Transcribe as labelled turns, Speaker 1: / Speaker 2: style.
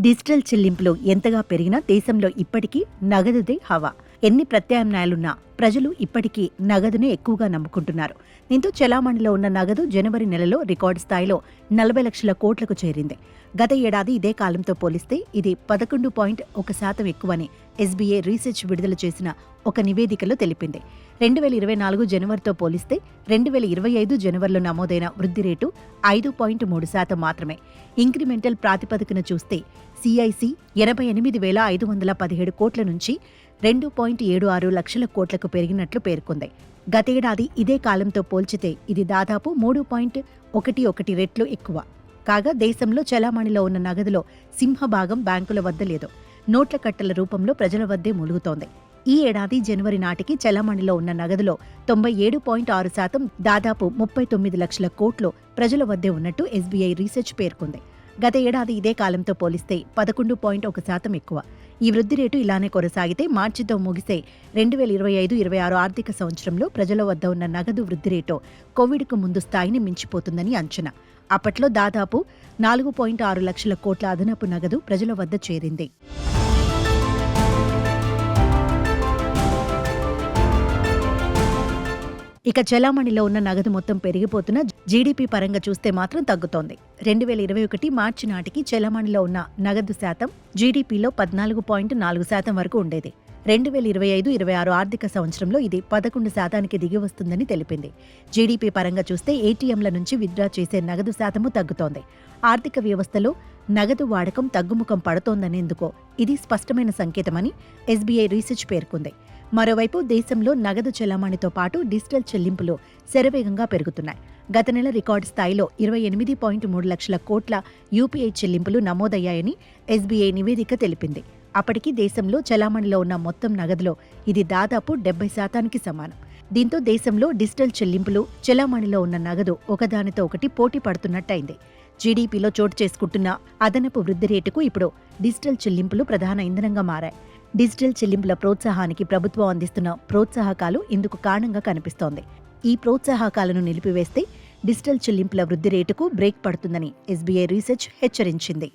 Speaker 1: Digital చెల్లింపులు ఎంతగా పెరిగినా దేశంలో ఇప్పటికీ నగదుదే హవా. ఎన్ని ప్రత్యామ్నాయాలున్నా ప్రజలు ఇప్పటికీ నగదునే ఎక్కువగా నమ్ముకుంటున్నారు. దీంతో చెలామణిలో ఉన్న నగదు జనవరి నెలలో రికార్డు స్థాయిలో నలభై లక్షల కోట్లకు చేరింది. గత ఏడాది ఇదే కాలంతో పోలిస్తే ఇది పదకొండు పాయింట్ ఒక శాతం ఎక్కువని ఎస్బీఐ రీసెర్చ్ విడుదల చేసిన ఒక నివేదికలో తెలిపింది. రెండు వేల ఇరవై నాలుగు జనవరితో పోలిస్తే రెండు వేల ఇరవై ఐదు జనవరిలో నమోదైన వృద్ధి రేటు ఐదు పాయింట్ మూడు శాతం మాత్రమే. ఇంక్రిమెంటల్ ప్రాతిపదికన చూస్తే సిఐసి ఎనభై ఎనిమిది వేల ఐదు వందల పదిహేడు కోట్ల నుంచి రెండు పాయింట్ ఏడు ఆరు లక్షల కోట్లకు పెరిగినట్లు పేర్కొంది. గతేడాది ఇదే కాలంతో పోల్చితే ఇది దాదాపు మూడు పాయింట్ ఒకటి ఒకటి రెట్లు ఎక్కువ. కాగా దేశంలో చలామణిలో ఉన్న నగదులో సింహభాగం బ్యాంకుల వద్ద లేదు. నోట్ల కట్టల రూపంలో ప్రజల వద్దే ములుగుతోంది. ఈ ఏడాది జనవరి నాటికి చలామణిలో ఉన్న నగదులో తొంభై ఏడు పాయింట్ ఆరు శాతం దాదాపు ముప్పై తొమ్మిది లక్షల కోట్లు ప్రజల వద్దే ఉన్నట్టు ఎస్బీఐ రీసెర్చ్ పేర్కొంది. గత ఏడాది ఇదే కాలంతో పోలిస్తే పదకొండు పాయింట్ ఒక శాతం ఎక్కువ. ఈ వృద్ధి రేటు ఇలానే కొనసాగితే మార్చితో ముగిసే రెండు వేల ఇరవై ఐదు ఇరవై ఆరు ఆర్థిక సంవత్సరంలో ప్రజల వద్ద ఉన్న నగదు వృద్ధి రేటు కోవిడ్కు ముందు స్థాయిని మించిపోతుందని అంచనా. అప్పట్లో దాదాపు నాలుగు పాయింట్ ఆరు లక్షల కోట్ల అదనపు నగదు ప్రజల వద్ద చేరింది. ఇక చలామణిలో ఉన్న నగదు మొత్తం పెరిగిపోతున్న జీడీపీ పరంగా చూస్తే మాత్రం తగ్గుతోంది. రెండు వేల ఇరవై ఒకటి మార్చి నాటికి చలామణిలో ఉన్న నగదు శాతం జీడీపీలో పద్నాలుగు పాయింట్ నాలుగు శాతం వరకు ఉండేది. రెండు వేల ఇరవై ఐదు ఇరవై ఆరు ఆర్థిక సంవత్సరంలో ఇది పదకొండు శాతానికి దిగి వస్తుందని తెలిపింది. జీడీపీ పరంగా చూస్తే ఏటీఎంల నుంచి విత్డ్రా చేసే నగదు శాతము తగ్గుతోంది. ఆర్థిక వ్యవస్థలో నగదు వాడకం తగ్గుముఖం పడుతోందనేందుకో ఇది స్పష్టమైన సంకేతమని ఎస్బీఐ రీసెర్చ్ పేర్కొంది. మరోవైపు దేశంలో నగదు చెలామణితో పాటు డిజిటల్ చెల్లింపులు శరవేగంగా పెరుగుతున్నాయి. గత నెల రికార్డు స్థాయిలో ఇరవై ఎనిమిది పాయింట్ మూడు లక్షల కోట్ల యూపీఐ చెల్లింపులు నమోదయ్యాయని ఎస్బీఐ నివేదిక తెలిపింది. అప్పటికి దేశంలో చెలామణిలో ఉన్న మొత్తం నగదులో ఇది దాదాపు డెబ్బై శాతానికి సమానం. దీంతో దేశంలో డిజిటల్ చెల్లింపులు చెలామణిలో ఉన్న నగదు ఒకదానితో ఒకటి పోటీ పడుతున్నట్టయింది. జీడీపీలో చోటు చేసుకుంటున్న అదనపు వృద్ధి రేటుకు ఇప్పుడు డిజిటల్ చెల్లింపులు ప్రధాన ఇంధనంగా మారాయి. డిజిటల్ చెల్లింపుల ప్రోత్సాహానికి ప్రభుత్వం అందిస్తున్న ప్రోత్సాహకాలు ఇందుకు కారణంగా కనిపిస్తోంది. ఈ ప్రోత్సాహకాలను నిలిపివేస్తే డిజిటల్ చెల్లింపుల వృద్ధి రేటుకు బ్రేక్ పడుతుందని ఎస్బీఐ రీసెర్చ్ హెచ్చరించింది.